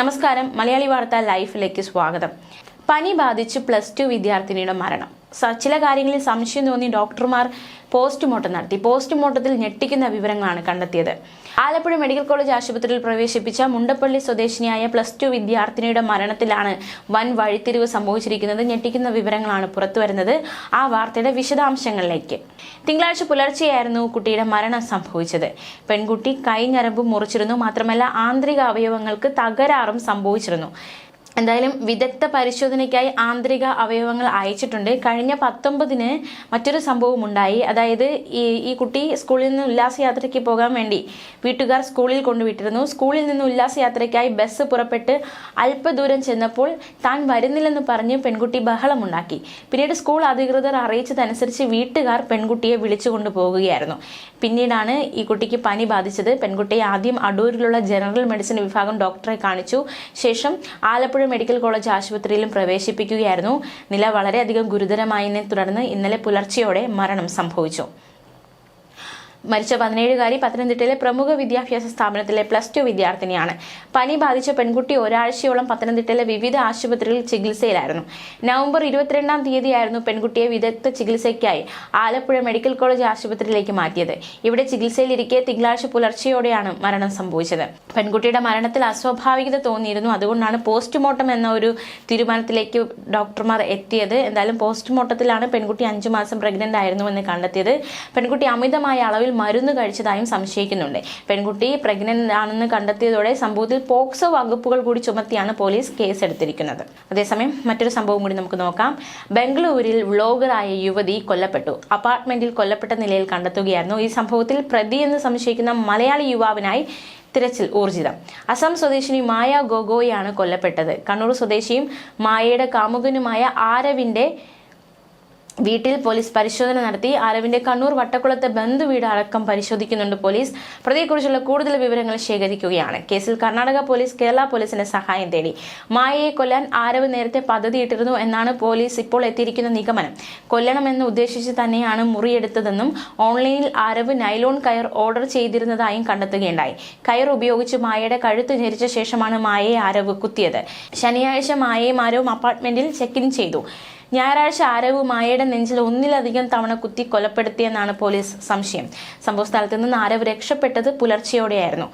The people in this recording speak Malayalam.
നമസ്കാരം. മലയാളി വാർത്ത ലൈഫിലേക്ക് സ്വാഗതം. പനി ബാധിച്ച് പ്ലസ് ടു വിദ്യാർത്ഥിനിയുടെ മരണം. ചില കാര്യങ്ങളിൽ സംശയം തോന്നി ഡോക്ടർമാർ പോസ്റ്റ്മോർട്ടം നടത്തി. പോസ്റ്റ്മോർട്ടത്തിൽ ഞെട്ടിക്കുന്ന വിവരങ്ങളാണ് കണ്ടെത്തിയത്. ആലപ്പുഴ മെഡിക്കൽ കോളേജ് ആശുപത്രിയിൽ പ്രവേശിപ്പിച്ച മുണ്ടപ്പള്ളി സ്വദേശിനിയായ പ്ലസ് ടു വിദ്യാർത്ഥിനിയുടെ മരണത്തിലാണ് വൻ വഴിത്തിരിവ് സംഭവിച്ചിരിക്കുന്നത്. ഞെട്ടിക്കുന്ന വിവരങ്ങളാണ് പുറത്തുവരുന്നത്. ആ വാർത്തയുടെ വിശദാംശങ്ങളിലേക്ക്. തിങ്കളാഴ്ച പുലർച്ചെയായിരുന്നു കുട്ടിയുടെ മരണം സംഭവിച്ചത്. പെൺകുട്ടി കൈ ഞരമ്പും മുറിച്ചിരുന്നു. മാത്രമല്ല ആന്തരിക അവയവങ്ങൾക്ക് തകരാറും സംഭവിച്ചിരുന്നു. എന്തായാലും വിദഗ്ധ പരിശോധനയ്ക്കായി ആന്തരിക അവയവങ്ങൾ അയച്ചിട്ടുണ്ട്. കഴിഞ്ഞ പത്തൊമ്പതിന് മറ്റൊരു സംഭവം ഉണ്ടായി. അതായത് ഈ ഈ കുട്ടി സ്കൂളിൽ നിന്ന് ഉല്ലാസയാത്രയ്ക്ക് പോകാൻ വേണ്ടി വീട്ടുകാർ സ്കൂളിൽ കൊണ്ടുവിട്ടിരുന്നു. സ്കൂളിൽ നിന്ന് ഉല്ലാസയാത്രയ്ക്കായി ബസ് പുറപ്പെട്ട് അല്പദൂരം ചെന്നപ്പോൾ താൻ വരുന്നില്ലെന്ന് പറഞ്ഞ് പെൺകുട്ടി ബഹളമുണ്ടാക്കി. പിന്നീട് സ്കൂൾ അധികൃതർ അറിയിച്ചതനുസരിച്ച് വീട്ടുകാർ പെൺകുട്ടിയെ വിളിച്ചു കൊണ്ടുപോകുകയായിരുന്നു. പിന്നീടാണ് ഈ കുട്ടിക്ക് പനി ബാധിച്ചത്. പെൺകുട്ടിയെ ആദ്യം അടൂരിലുള്ള ജനറൽ മെഡിസിൻ വിഭാഗം ഡോക്ടറെ കാണിച്ചു. ശേഷം ആലപ്പുഴ മെഡിക്കൽ കോളേജ് ആശുപത്രിയിലും പ്രവേശിപ്പിക്കുകയായിരുന്നു. നില വളരെയധികം ഗുരുതരമായതിനെ തുടർന്ന് ഇന്നലെ പുലർച്ചെയോടെ മരണം സംഭവിച്ചു. മരിച്ച പതിനേഴുകാരി പത്തനംതിട്ടയിലെ പ്രമുഖ വിദ്യാഭ്യാസ സ്ഥാപനത്തിലെ പ്ലസ് ടു വിദ്യാർത്ഥിനിയാണ്. പനി ബാധിച്ച പെൺകുട്ടി ഒരാഴ്ചയോളം പത്തനംതിട്ടയിലെ വിവിധ ആശുപത്രികളിൽ ചികിത്സയിലായിരുന്നു. നവംബർ ഇരുപത്തിരണ്ടാം തീയതിയായിരുന്നു പെൺകുട്ടിയെ വിദഗ്ധ ചികിത്സയ്ക്കായി ആലപ്പുഴ മെഡിക്കൽ കോളേജ് ആശുപത്രിയിലേക്ക് മാറ്റിയത്. ഇവിടെ ചികിത്സയിലിരിക്കെ തിങ്കളാഴ്ച പുലർച്ചയോടെയാണ് മരണം സംഭവിച്ചത്. പെൺകുട്ടിയുടെ മരണത്തിൽ അസ്വാഭാവികത തോന്നിയിരുന്നു. അതുകൊണ്ടാണ് പോസ്റ്റ്മോർട്ടം എന്ന ഒരു തീരുമാനത്തിലേക്ക് ഡോക്ടർമാർ എത്തിയത്. എന്തായാലും പോസ്റ്റ്മോർട്ടത്തിലാണ് പെൺകുട്ടി അഞ്ചു മാസം പ്രഗ്നന്റ് ആയിരുന്നുവെന്ന് കണ്ടെത്തിയത്. പെൺകുട്ടി അമിതമായ അളവിൽ മരുന്ന് കഴിച്ചതായും സംശയിക്കുന്നുണ്ട്. പെൺകുട്ടി പ്രഗ്നന്റ് ആണെന്ന് കണ്ടെത്തിയതോടെ സംഭവത്തിൽ പോക്സോ വകുപ്പുകൾ കൂടി ചുമത്തിയാണ് പോലീസ് കേസെടുത്തിരിക്കുന്നത്. അതേസമയം മറ്റൊരു സംഭവം കൂടി നമുക്ക് നോക്കാം. ബംഗളൂരിൽ വ്ളോഗറായ യുവതി കൊല്ലപ്പെട്ടു. അപ്പാർട്ട്മെന്റിൽ കൊല്ലപ്പെട്ട നിലയിൽ കണ്ടെത്തുകയായിരുന്നു. ഈ സംഭവത്തിൽ പ്രതി എന്ന് സംശയിക്കുന്ന മലയാളി യുവാവിനായി തിരച്ചിൽ ഊർജിതം. അസം സ്വദേശിനി മായ ഗൊഗോയാണ് കൊല്ലപ്പെട്ടത്. കണ്ണൂർ സ്വദേശിയും മായയുടെ കാമുകനുമായ ആരവിന്റെ വീട്ടിൽ പോലീസ് പരിശോധന നടത്തി. അരവിന്റെ കണ്ണൂർ വട്ടക്കുളത്തെ ബന്ധുവീട് അടക്കം പരിശോധിക്കുന്നുണ്ട് പോലീസ്. പ്രതിയെക്കുറിച്ചുള്ള കൂടുതൽ വിവരങ്ങൾ ശേഖരിക്കുകയാണ്. കേസിൽ കർണാടക പോലീസ് കേരള പോലീസിന്റെ സഹായം തേടി. മായയെ കൊല്ലാൻ ആരവ് നേരത്തെ പദ്ധതിയിട്ടിരുന്നു എന്നാണ് പോലീസ് ഇപ്പോൾ എത്തിയിരിക്കുന്ന നിഗമനം. കൊല്ലണമെന്ന് ഉദ്ദേശിച്ച് തന്നെയാണ് മുറിയെടുത്തതെന്നും ഓൺലൈനിൽ ആരവ് നൈലോൺ കയർ ഓർഡർ ചെയ്തിരുന്നതായും കണ്ടെത്തുകയുണ്ടായി. കയർ ഉപയോഗിച്ച് മായയുടെ കഴുത്ത് ഞെരിച്ച ശേഷമാണ് മായയെ ആരവ് കുത്തിയത്. ശനിയാഴ്ച മായയും ആരവും അപ്പാർട്ട്മെന്റിൽ ചെക്ക് ഇൻ ചെയ്തു. ഞായറാഴ്ച ആരവ് മായയുടെ നെഞ്ചിൽ ഒന്നിലധികം തവണ കുത്തി കൊലപ്പെടുത്തിയെന്നാണ് പോലീസ് സംശയം. സംഭവ സ്ഥലത്ത് നിന്ന് ആരവ് രക്ഷപ്പെട്ടത് പുലർച്ചെയോടെയായിരുന്നു.